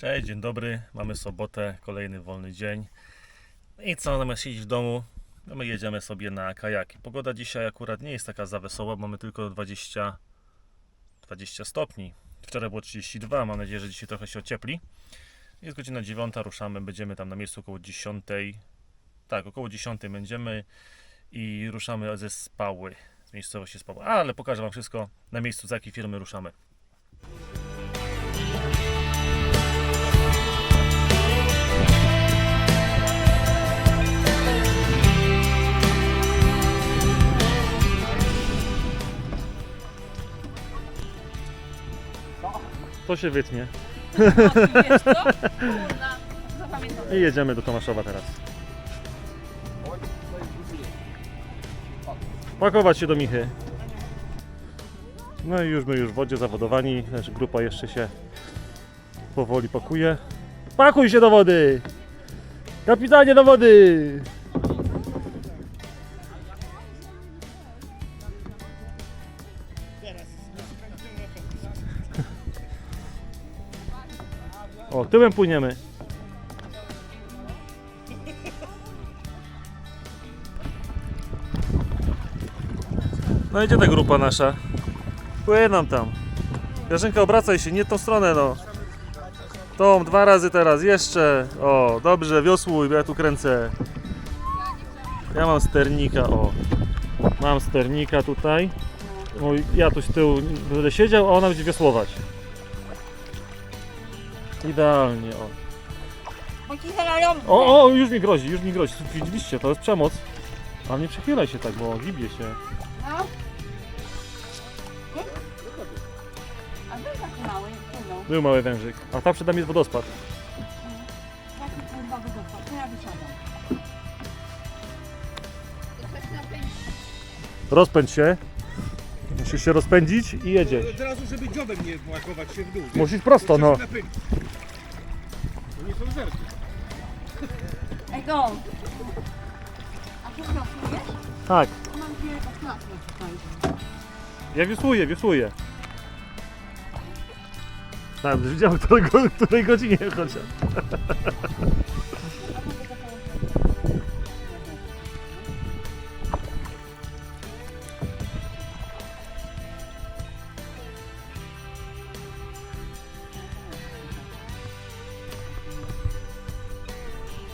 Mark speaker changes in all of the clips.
Speaker 1: Cześć, dzień dobry. Mamy sobotę, kolejny wolny dzień. I co, zamiast siedzieć w domu, no my jedziemy sobie na kajaki. Pogoda dzisiaj akurat nie jest taka za wesoła, mamy tylko 20, 20 stopni. Wczoraj było 32, mam nadzieję, że dzisiaj trochę się ociepli. Jest godzina 9, ruszamy, będziemy tam na miejscu około 10. Tak, około 10 będziemy i ruszamy ze Spały, z miejscowości Spały. Ale pokażę Wam wszystko na miejscu, z jakiej firmy ruszamy. To się wytnie.
Speaker 2: Wiesz co? Kurna, zapamiętam.
Speaker 1: I jedziemy do Tomaszowa teraz. Pakować się do Michy. No i już my już w wodzie zawodowani, nasza grupa jeszcze się powoli pakuje. Pakuj się do wody! Kapitanie do wody! Tyłem płyniemy. No idzie ta grupa nasza. Płyną tam. Jarzenka, obracaj się, nie tą stronę no. Tą, dwa razy teraz, jeszcze. O, dobrze, wiosłuj, bo ja tu kręcę. Ja mam sternika, o. Mam sternika tutaj. O, ja tu z tyłu będę siedział, a ona będzie wiosłować. Idealnie, o. O, o, już mi grozi, już mi grozi. Widzieliście, to jest przemoc. Ale nie przechylaj się tak, bo gibie się.
Speaker 2: No. A to taki mały, no.
Speaker 1: Był mały wężyk. A tam przed nami jest wodospad.
Speaker 2: Taki kurwa wydostał, to ja wysiadam.
Speaker 1: Rozpędź się. Musisz się rozpędzić i jedziesz.
Speaker 3: Od razu, żeby dziobem nie łakować się w dół.
Speaker 1: Musisz prosto, no.
Speaker 3: Zerki.
Speaker 2: Ej, go. A ty wiosłujesz?
Speaker 1: Tak.
Speaker 2: Mam dwie ostatnie tutaj.
Speaker 1: Ja wiosłuję, wiosłuję. Tak, widziałem którego, której godzinie chociaż.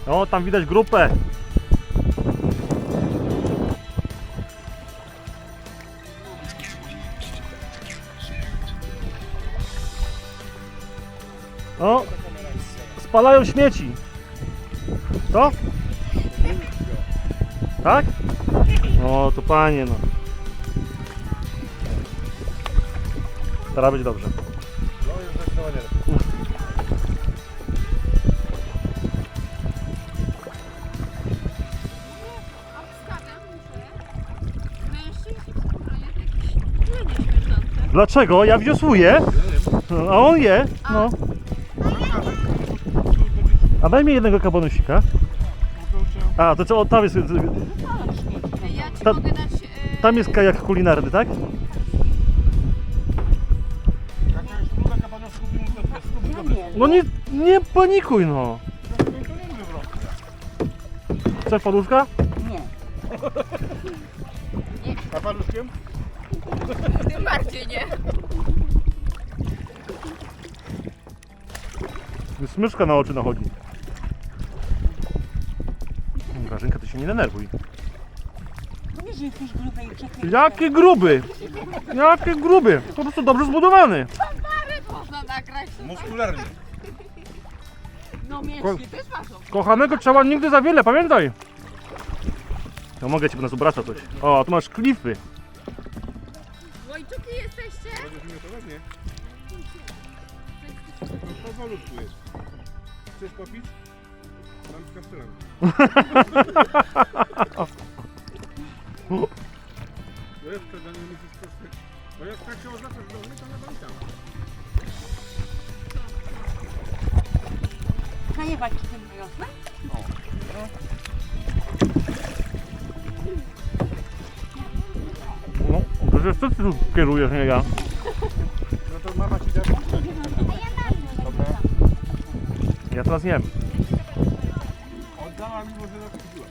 Speaker 1: O, tam widać grupę. O, spalają śmieci. To? Tak? O, to panie no. Teraz będzie dobrze. Dlaczego? Ja wiosłuję, a on je. No. A daj mi jednego kabonusika. A, to co, tam jest,
Speaker 2: Ja ci
Speaker 1: Ta-
Speaker 2: mogę dać... E,
Speaker 1: tam jest kajak kulinarny, tak?
Speaker 2: No nie.
Speaker 1: No nie, panikuj no. Chcesz poduszka?
Speaker 2: Nie.
Speaker 3: A paluszkiem?
Speaker 2: Tym bardziej nie.
Speaker 1: Smyszka na oczy nachodzi. Grażynka, ty się nie denerwuj.
Speaker 2: Nie, że jesteś gruby i przekryty.
Speaker 1: Jaki gruby! Jaki gruby! Po prostu dobrze zbudowany.
Speaker 2: Można nagrać.
Speaker 3: Muskularny.
Speaker 2: No mięśnie też ważą.
Speaker 1: Kochanego trzeba nigdy za wiele, pamiętaj! Ja mogę ci po nas obraca coś. O, tu masz klify.
Speaker 3: Miał to ładnie. To powolutku jest. Chcesz popić? Mam z kasztelem. No jest dane mi się troszkę... Bo jak tak się odwracasz do mnie, to na bank tam.
Speaker 2: Zajebać ci tym wiosnę?
Speaker 1: No, to jest co ty tu kierujesz, nie ja. Teraz nie wiem.
Speaker 3: Oddała mi może na kupiła.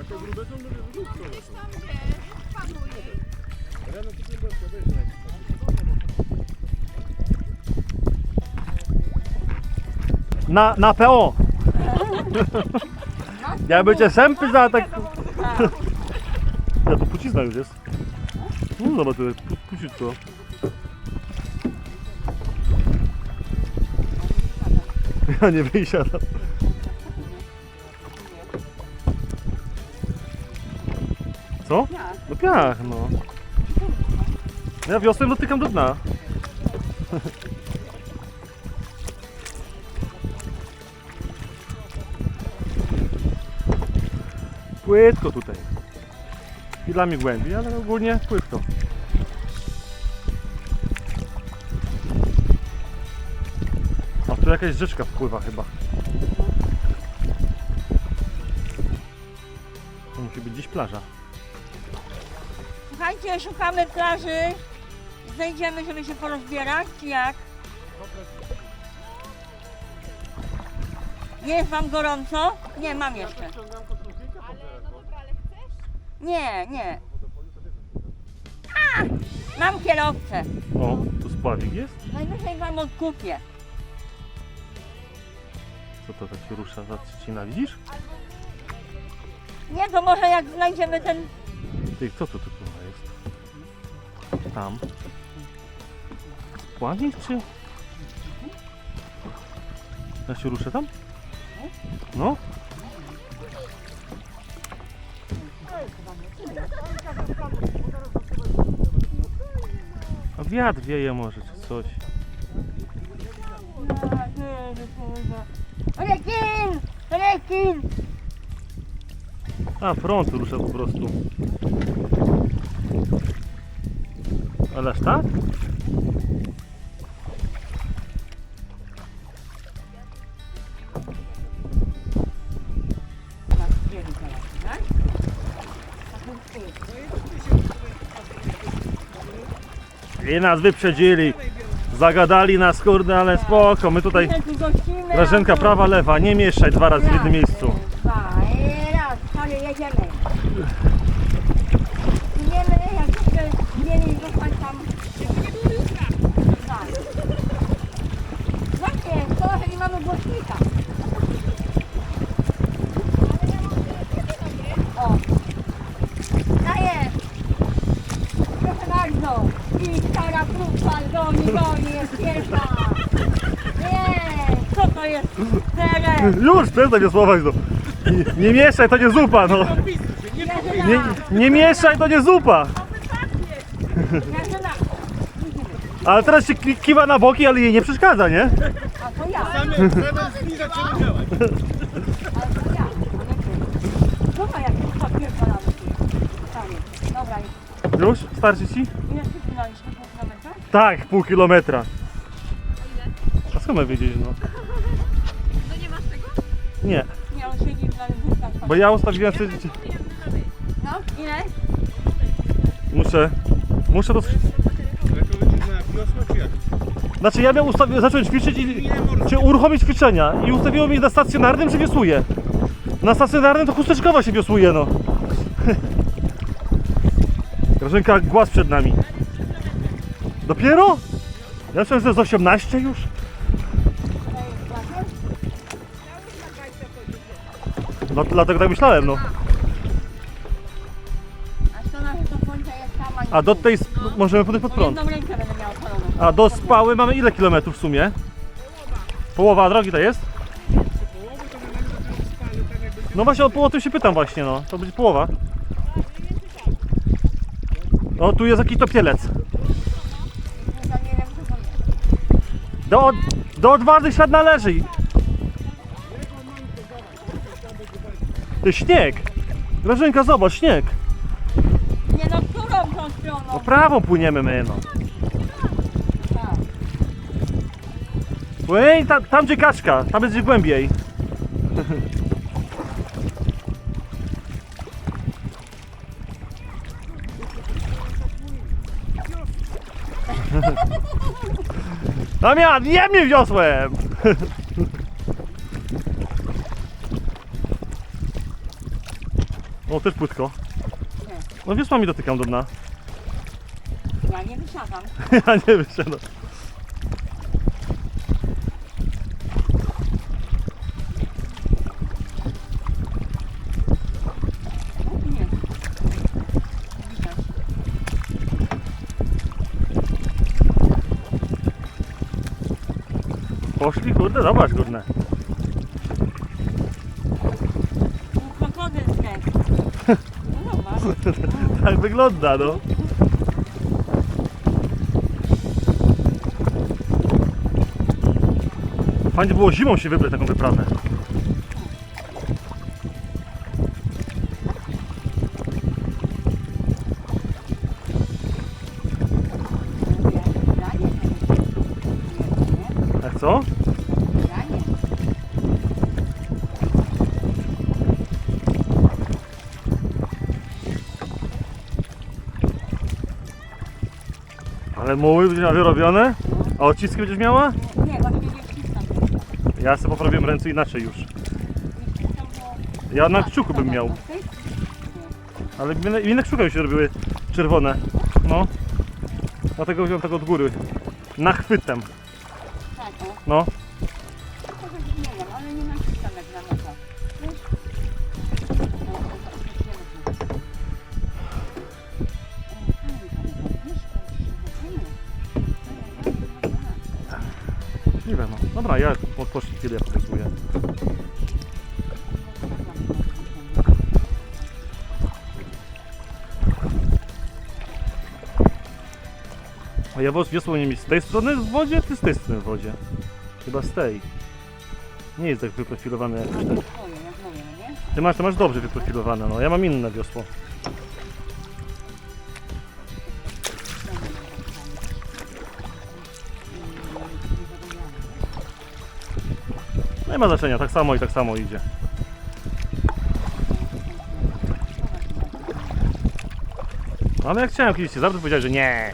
Speaker 3: A te grube są może w dół stronę są. Rano kupiłem bez weź
Speaker 1: Na, na PO! Jakby cię sępy za tak... Ja to pucizna już jest. No zobacz tutaj, pu- puciutko. Ja nie wysiadam. Co? No piach, no. Ja wiosnę dotykam do dna. Płytko tutaj. Chwilami głębiej, ale ogólnie płytko. Jakaś rzeczka wpływa chyba. To musi być gdzieś plaża.
Speaker 2: Słuchajcie, szukamy plaży. Zejdziemy, żeby się porozbierać, czy jak? Jest wam gorąco? Nie, mam jeszcze. Nie, nie. A! Mam kierowcę.
Speaker 1: O, tu spławik jest?
Speaker 2: Najwyżej wam odkupię.
Speaker 1: Co to tak się rusza za trzcina, widzisz?
Speaker 2: Nie, to może jak znajdziemy ten...
Speaker 1: Ty, co to tu kurwa jest? Tam. Spławik czy? Ja się ruszę tam? No. A wiatr wieje może czy coś.
Speaker 2: Rekin! Rekin!
Speaker 1: A, front rusza po prostu. Ależ tak? I nas wyprzedzili. Zagadali nas, kurde, ale spoko. My tutaj... Grażynka, prawa, lewa. Nie mieszaj dwa razy w jednym miejscu.
Speaker 2: Dwa, i raz, ale jedziemy. Idziemy, jak jeszcze mieli zostać tam. Tak. Właśnie, to, że nie mamy głośnika. O. Daję. Proszę bardzo. I stara próba goni, goni, jest pierwsza. Nie, co to jest? Teren.
Speaker 1: Już, przestań mnie słować, no. Nie, nie mieszaj, to nie zupa, no. Nie, nie mieszaj, to nie zupa. Ale teraz się ki- kiwa na boki, ale jej nie przeszkadza, nie?
Speaker 2: a to ja.
Speaker 3: Zamiast zamiast mi zaczęło działać.
Speaker 2: Ale to? Dobra,
Speaker 1: Już? Starczy ci?
Speaker 2: pół kilometra?
Speaker 1: Tak, pół kilometra. A skąd ma wiedzieć, no?
Speaker 4: Nie,
Speaker 1: Nie,
Speaker 2: on siedzi na ryzynkach.
Speaker 1: bo ja ustawiłem sobie...
Speaker 2: No, ile?
Speaker 1: Muszę... Muszę to...
Speaker 3: Ale to będzie na wiosnę czy jak?
Speaker 1: Znaczy ja miałem ustawi... zacząć ćwiczyć i... Czy uruchomić ćwiczenia i ustawiło mi na stacjonarnym, że wiosłuję. Na stacjonarnym to chusteczkowo się wiosłuje, no. Grażynka, głaz przed nami. Dopiero? Ja myślałem, że z 18 już. No, dlatego tak myślałem, no.
Speaker 2: A to jest
Speaker 1: A do tej sp- możemy podejść pod prąd.
Speaker 2: jedną rękę będę miała paloną.
Speaker 1: A do spały mamy ile kilometrów w sumie? Połowa drogi to jest?
Speaker 3: Połowy to tak
Speaker 1: No właśnie o, o tym się pytam właśnie, no. To będzie połowa. O, tu jest jakiś topielec.
Speaker 2: Ja nie wiem, co to jest.
Speaker 1: Do, do odważnych świat należy. To śnieg. Grażynka, zobacz, śnieg.
Speaker 2: Nie no, którą tą
Speaker 1: No
Speaker 2: stroną?
Speaker 1: prawą płyniemy my, no.
Speaker 2: Tak.
Speaker 1: Płyń, tam, tam gdzie kaczka, tam będzie głębiej. Damian, nie mnie wiosłem! O, też płytko. No wiosłami dotykam do dna.
Speaker 2: Ja nie wysiadam.
Speaker 1: Ja nie.
Speaker 2: Widać.
Speaker 1: Poszli, kurde, zobacz, kurde. Tak wygląda, no. Fajnie było zimą się wybrać taką wyprawę. Ale muły będziesz miała wyrobione? A odciski będziesz miała?
Speaker 2: Nie, właśnie nie wciskam.
Speaker 1: Ja sobie poprawiłem ręce inaczej już. Ja na kciuku bym miał. Ale inne, inne kciuka już się robiły czerwone. No. Dlatego wziąłem tak od góry. Nachwytem.
Speaker 2: Tak, o.
Speaker 1: No. Ja pokazuję. A ja wiosło nie mi z tej strony w wodzie, czy z tej strony w wodzie? Chyba z tej. Nie jest tak wyprofilowane jak te.
Speaker 2: Twoje, jak moje, no nie?
Speaker 1: Ty masz, ty masz dobrze wyprofilowane, no. Ja mam inne wiosło. Nie ma znaczenia, tak samo i tak samo idzie. Ale jak chciałem kiedyś to powiedziałeś, że nie.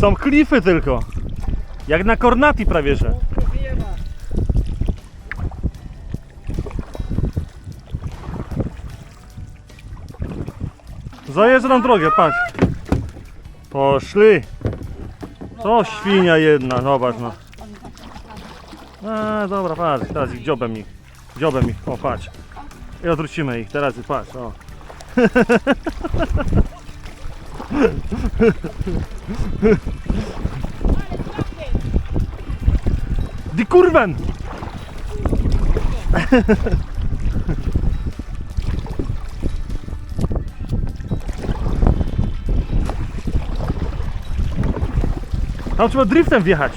Speaker 1: Są klify tylko. Jak na Kornati prawie że. Zajeżdżam drogę, patrz. Poszli. To świnia jedna, zobacz no. A, dobra, patrz, teraz ich dziobem ich. Dziobem ich, o patrz. I odwrócimy ich, teraz patrz, o. Di kurwen! Tam trzeba driftem wjechać.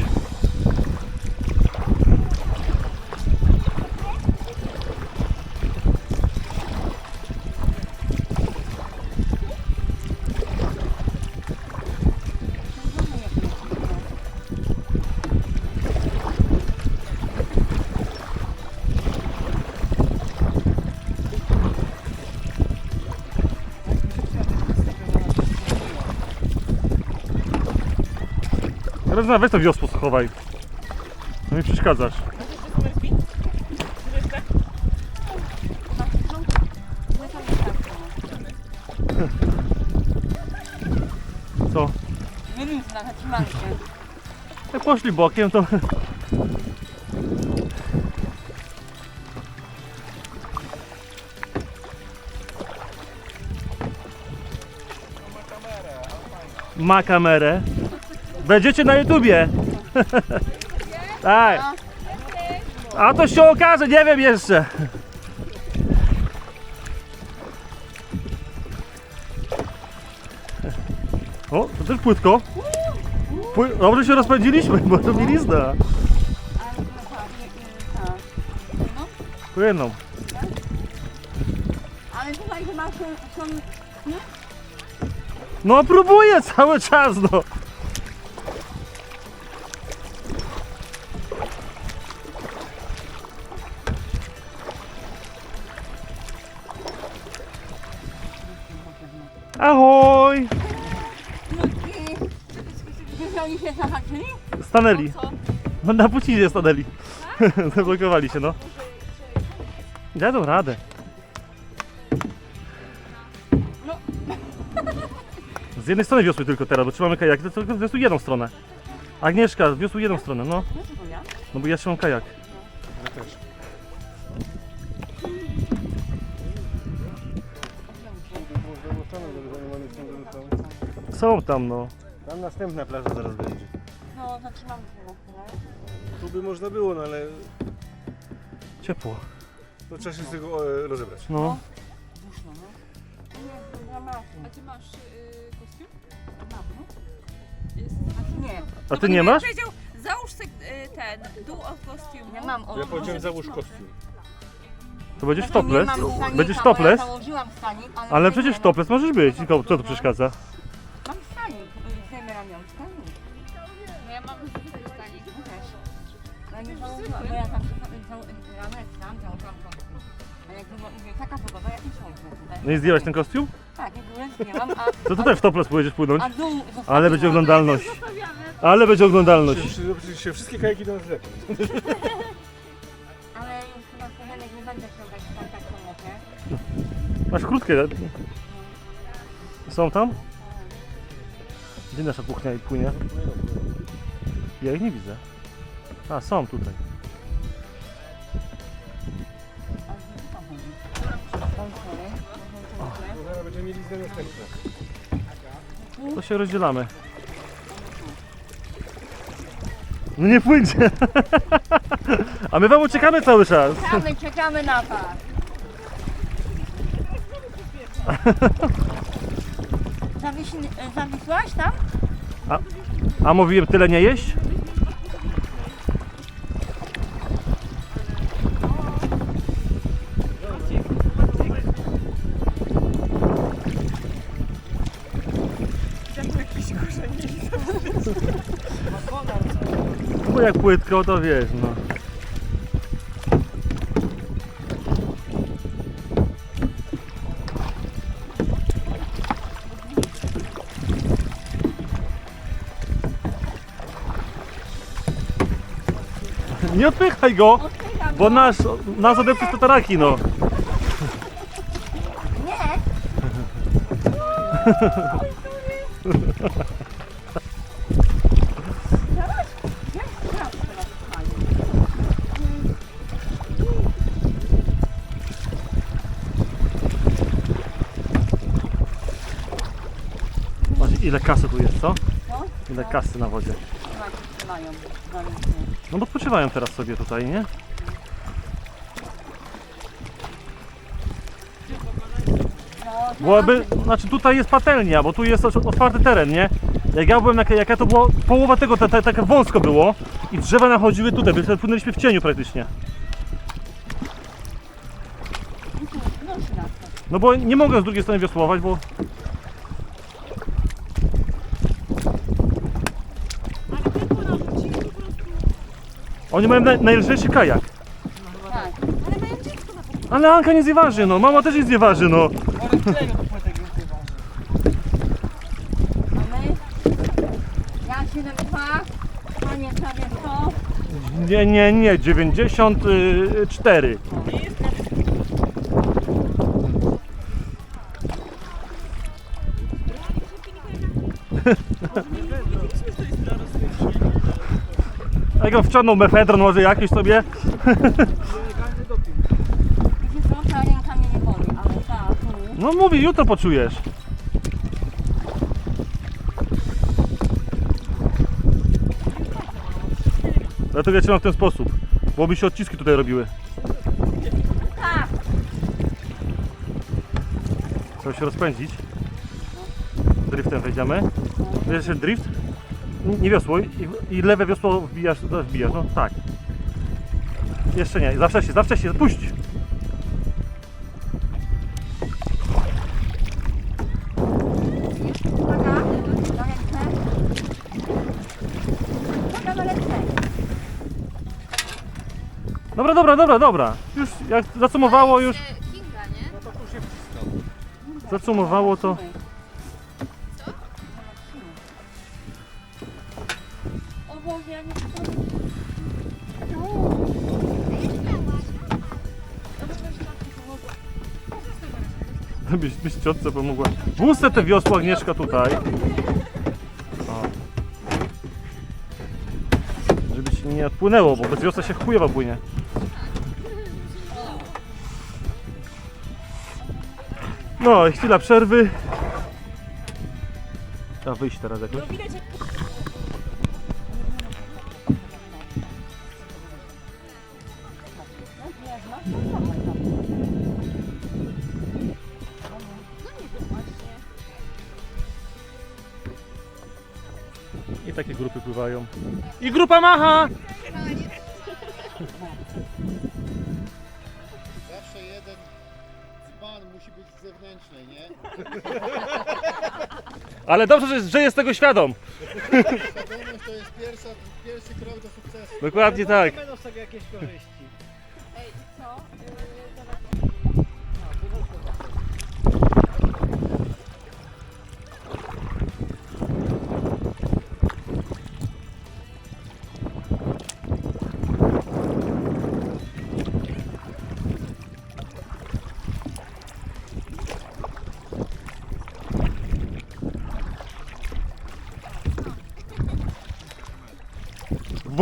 Speaker 1: Rezna, weź to wiosło schowaj. No mi przeszkadzasz. Co?
Speaker 2: Wyliz na zatrzymankę.
Speaker 1: Jak poszli bokiem, to... Ma kamerę. Będziecie na YouTubie. tak. A to się okaże, nie wiem jeszcze. O, to też płytko. Pły... Dobrze się rozpędziliśmy, bo to. Po jedną.
Speaker 2: Ale tutaj chyba są?
Speaker 1: No próbuję cały czas, no. Stanęli.
Speaker 4: Co?
Speaker 1: No na płcinie stanęli. Zablokowali się, no. Dają radę.
Speaker 2: No.
Speaker 1: Z jednej strony wiosły tylko teraz, bo trzymamy kajak, to tylko wiosły jedną stronę. Agnieszka, wiosły jedną stronę, no.
Speaker 2: No.
Speaker 1: No bo ja trzymam kajak.
Speaker 3: Ja też.
Speaker 1: Są tam, no.
Speaker 3: Tam następna plaża zaraz będzie.
Speaker 2: No zatrzymamy się na chwilę.
Speaker 3: Tu by można było, no ale
Speaker 1: Ciepło.
Speaker 3: to trzeba się z tego e, rozebrać.
Speaker 1: No.
Speaker 2: Duszno, no. Nie, dramatnie.
Speaker 4: A ty masz y, kostium?
Speaker 2: Mam, no.
Speaker 4: Jest.
Speaker 2: Nie,
Speaker 1: A ty nie masz?
Speaker 4: Powiedział, załóż se, y, ten dół od kostiumu.
Speaker 2: nie mam.
Speaker 3: Ja
Speaker 2: o-
Speaker 3: powiedziałem załóż kostium.
Speaker 1: To będziesz
Speaker 2: Znaczy, nie
Speaker 1: topless? Będziesz topless?
Speaker 2: Ja założyłam stanik, ale...
Speaker 1: Ale przecież
Speaker 2: nie, no.
Speaker 1: topless możesz być, co tu przeszkadza?
Speaker 4: No
Speaker 1: i zdjęłaś ten kostium?
Speaker 2: Tak, jak byłem, zdjęłam, a...
Speaker 1: To tutaj w topless pojedziesz płynąć.
Speaker 2: A dół
Speaker 1: Ale będzie
Speaker 2: zostawiłam.
Speaker 1: oglądalność. Ale będzie oglądalność.
Speaker 3: Się, wszystkie kajaki do nas lepiej.
Speaker 2: Ale już chyba kochanek nie będę ściągać tam tak samotnie.
Speaker 1: Masz krótkie. Są tam? Gdzie nasza kuchnia i płynie? Ja ich nie widzę. A, są tutaj. To się rozdzielamy. No nie płyńcie. A my wam uciekamy cały czas.
Speaker 2: Czekamy, czekamy na was. Zawiś, zawisłaś tam?
Speaker 1: A mówiłem tyle nie jeść? Bo jak płytko to wiesz no. Nie odpychaj go,
Speaker 2: Odpycham
Speaker 1: bo nasz, nas odepchać to taraki no.
Speaker 2: Nie.
Speaker 1: Ile kasy na wodzie. No bo odpoczywają teraz sobie tutaj, nie? Byłaby, znaczy tutaj jest patelnia, bo tu jest otw- otwarty teren, nie? Jak ja byłem, jak, jak ja to było, połowa tego, ta, ta, tak wąsko było i drzewa nachodziły tutaj, więc płynęliśmy w cieniu praktycznie. No bo nie mogę z drugiej strony wiosłować, bo... Oni mają naj, najlżejszy kajak.
Speaker 2: Tak.
Speaker 1: Ale Anka nic nie waży, no. Mama też nie waży, no.
Speaker 2: A my? Ja 72, panie prawie 100.
Speaker 1: Nie, nie, nie. 94. On wciągnął mefedron może jakiś sobie? No mówi, jutro poczujesz. Dlatego ja trzymam w ten sposób, bo by się odciski tutaj robiły.
Speaker 2: Tak!
Speaker 1: Trzeba się rozpędzić. Driftem wejdziemy. Wiesz, drift? nie wiosłuj i, i lewe wiosło wbijasz, wbijasz, no tak. Jeszcze nie, za wcześnie, za wcześnie, puść! Dobra, dobra, dobra, dobra. Już jak zacumowało, już
Speaker 4: Kinga, nie?
Speaker 1: zacumowało to. Byś, byś ciotce pomogła. Te wiosła Agnieszka tutaj. O. Żeby ci nie odpłynęło, bo bez wiosła się chujowa płynie. No i chwila przerwy. Trzeba wyjść teraz jakoś. I grupa macha!
Speaker 5: Zawsze jeden dzban musi być z zewnętrznej, nie?
Speaker 1: Ale dobrze, że, że jest tego świadom.
Speaker 5: Świadomość to jest pierwsza, pierwszy krok do sukcesu.
Speaker 1: Dokładnie tak.
Speaker 3: Będą sobie jakieś korzyści.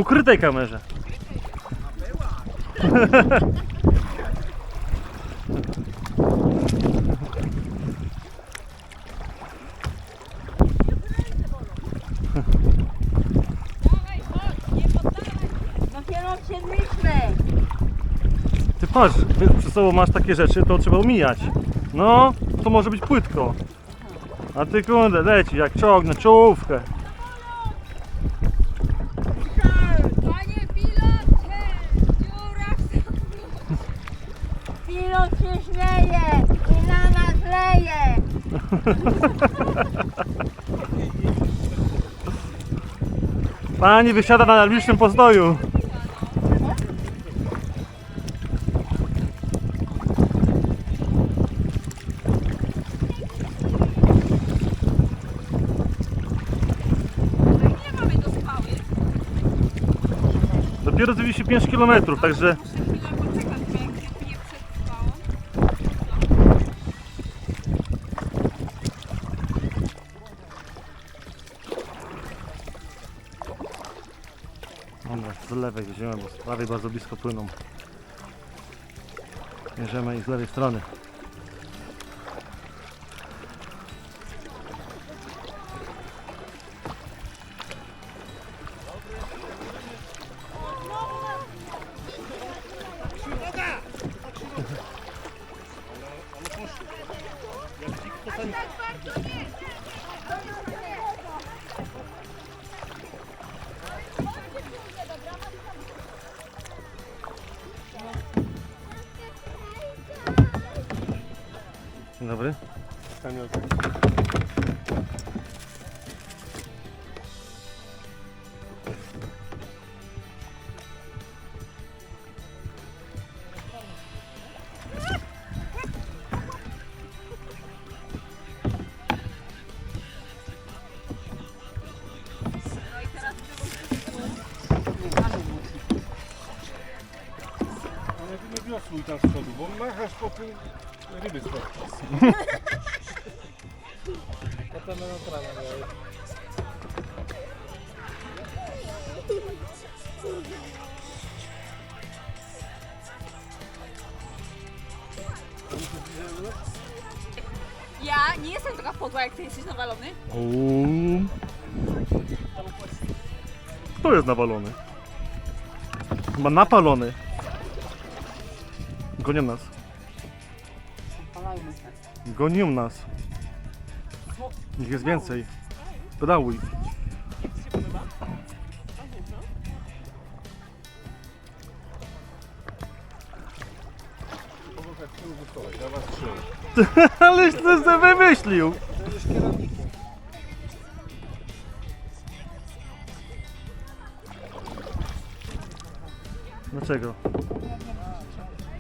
Speaker 1: Ukrytej kamerze.
Speaker 2: Dopiero wsiedliśmy.
Speaker 1: Ty patrz, ty przy sobą masz takie rzeczy, to trzeba omijać. No, to może być płytko. A ty kurde, leci jak na czołówkę.
Speaker 4: Panie pilocie! Dziura w
Speaker 2: Pilot się śmieje i na nas leje.
Speaker 1: Pani wysiada na
Speaker 4: do spały.
Speaker 1: Dopiero 25 km, także
Speaker 4: Muszę chwilę poczekać, bo jak nie piję przed spałą.
Speaker 1: Dobra, z lewej prawej bardzo blisko płyną. Bierzemy ich z lewej strony.
Speaker 3: Wiosłuj tam z przodu, bo machasz po tym ryby słodkie. Potem będą trawę miały.
Speaker 4: Ja nie jestem taka podła, jak ty jesteś nawalony.
Speaker 1: Uuu. Kto jest nawalony? Chyba napalony. Gonią nas.
Speaker 2: Się.
Speaker 1: Gonią nas. Ich jest więcej. Pedałuj. Aleś to sobie wymyślił. Dlaczego?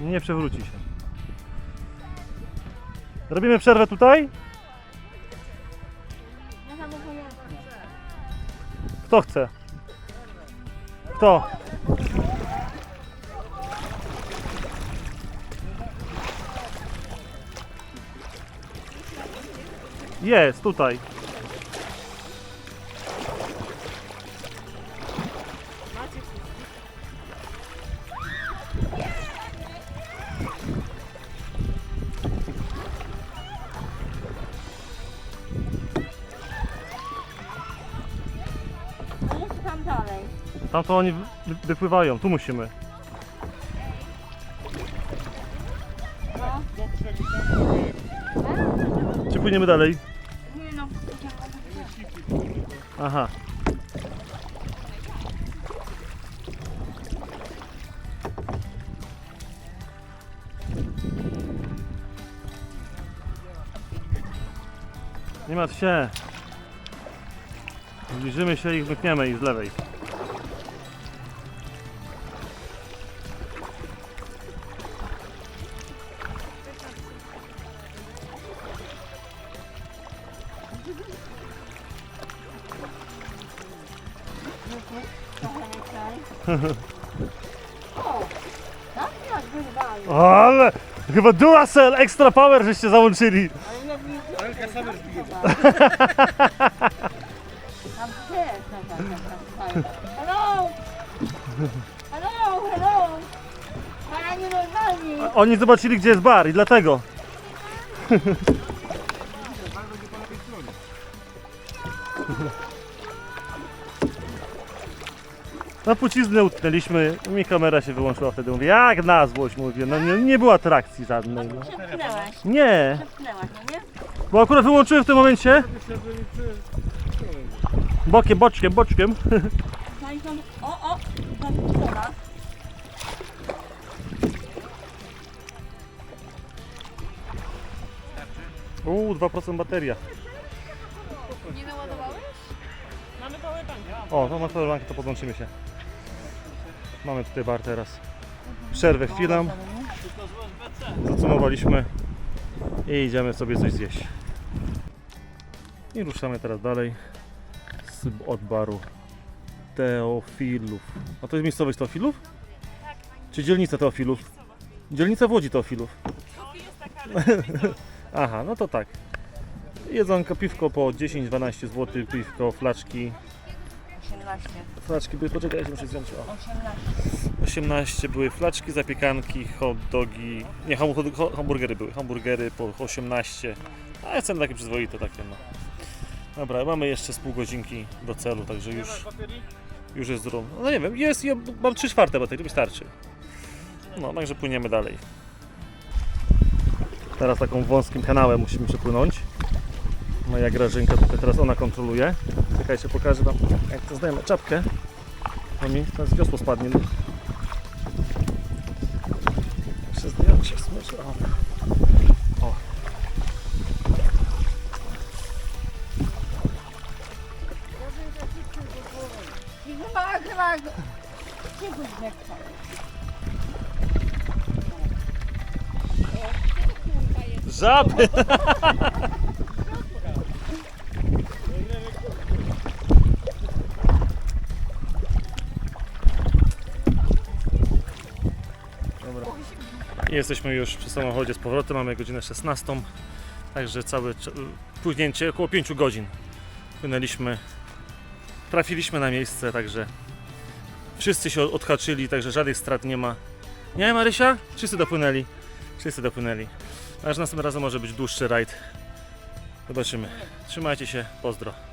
Speaker 1: Nie przewróci się. Robimy przerwę tutaj? Kto chce? Kto? Jest, tutaj.
Speaker 2: Tam
Speaker 1: to oni wy- wypływają, tu musimy.
Speaker 2: No.
Speaker 1: Czy płyniemy dalej?
Speaker 2: No.
Speaker 1: Aha. Nie martw się. Zbliżymy się i zmykniemy ich z lewej.
Speaker 2: Tak jak wyrwali.
Speaker 1: Ale chyba Duracell Extra Power żeście załączyli.
Speaker 2: Ale ja nie
Speaker 3: Alka same zbije.
Speaker 2: Tam gdzie? Tam, tam, tam, tam. Hello! Hello, hello! Pana nie normalni!
Speaker 1: Oni zobaczyli gdzie jest bar i dlatego. Na puciznę utknęliśmy, mi kamera się wyłączyła wtedy. Mówię, jak na złość mówię, no nie, nie było atrakcji żadnej. No.
Speaker 2: Przepchnęłaś,
Speaker 1: Nie,
Speaker 2: przepchnęłaś, no nie?
Speaker 1: bo akurat wyłączyłem w tym momencie bokiem, boczkiem, boczkiem.
Speaker 2: No i tam, o, o! Zapisała.
Speaker 1: Uuu, 2% bateria.
Speaker 4: Nie naładowałeś?
Speaker 1: O, to ma powerbank, to podłączymy się. Mamy tutaj bar teraz. Przerwę chwilę. Zadsumowaliśmy i idziemy sobie coś zjeść. I ruszamy teraz dalej z, od baru Teofilów. A to jest miejscowość Teofilów? Czy dzielnica Teofilów? Dzielnica w Łodzi Teofilów. Aha, no to tak. Jedzonko, piwko po 10-12 zł, piwko, flaczki.
Speaker 2: 18.
Speaker 1: Flaczki były, poczekajcie, muszę zdjąć. O.
Speaker 2: 18.
Speaker 1: 18 były flaczki, zapiekanki, hot dogi, nie, ham, ham- hamburgery były, hamburgery po 18, a ceny takie przyzwoite takie no. Dobra, mamy jeszcze z pół godzinki do celu, także już, już jest zdrowo. No nie wiem, jest, ja mam 3 czwarte baterii, wystarczy. No, także płyniemy dalej. Teraz taką wąskim kanałem musimy przepłynąć. Moja Grażynka tutaj teraz ona kontroluje. Czekajcie, pokażę wam, jak to zdajemy czapkę. No mi teraz wiosło spadnie. No. Jeszcze zdjąłem się smycz. O. o. Żaby! Jesteśmy już przy samochodzie z powrotem, mamy godzinę 16. Także całe płynięcie około 5 godzin. Płynęliśmy, trafiliśmy na miejsce, także wszyscy się odhaczyli, także żadnych strat nie ma. Nie, Marysia? Wszyscy dopłynęli. Wszyscy dopłynęli. Aż następnym razem może być dłuższy rajd. Zobaczymy. Trzymajcie się, pozdro.